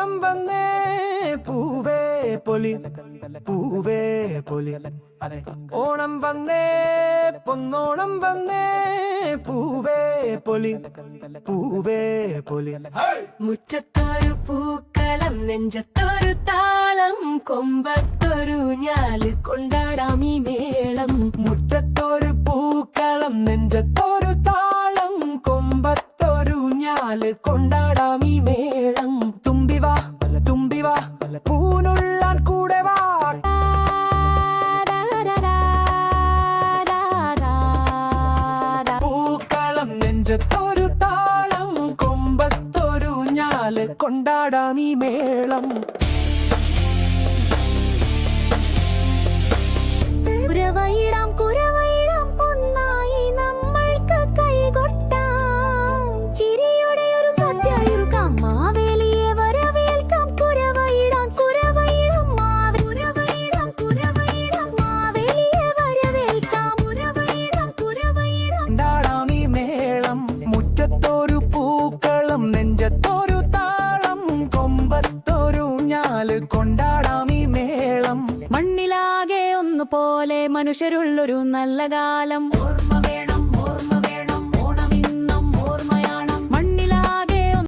ഓണം വന്നേ. പൂവേ പൊലി പൂവേ പൊലി. ഓണം വന്നേ പൊന്നോണം വന്നേ. പൂവേ പൊലി പൂവേ പൊലി. മുറ്റത്തൊരു പൂക്കലം നെഞ്ചത്തൊരു താളം കൊമ്പത്തൊരു ഞാൽ കൊണ്ടാടാം ഈ മേളം. മുറ്റത്തൊരു പൂക്കളം നെഞ്ചത്തൊരു താളം കൊമ്പത്തൊരു ഞാൽ കൊണ്ടാടാം ഈ മേളം. നെഞ്ചത്തൊരു താളം കൊമ്പത്തൊരു ഞാൽ കൊണ്ടാടാം ഈ മേളം. കുരവയിടാം മുറ്റത്തൊരു പൂക്കളം നെഞ്ചത്തൊരു താളം കൊമ്പത്തൊരു ഞാൽ കൊണ്ടാടാം ഈ മേളം. മണ്ണിലാകെ ഒന്നുപോലെ മനുഷ്യരുള്ളൊരു നല്ല കാലം.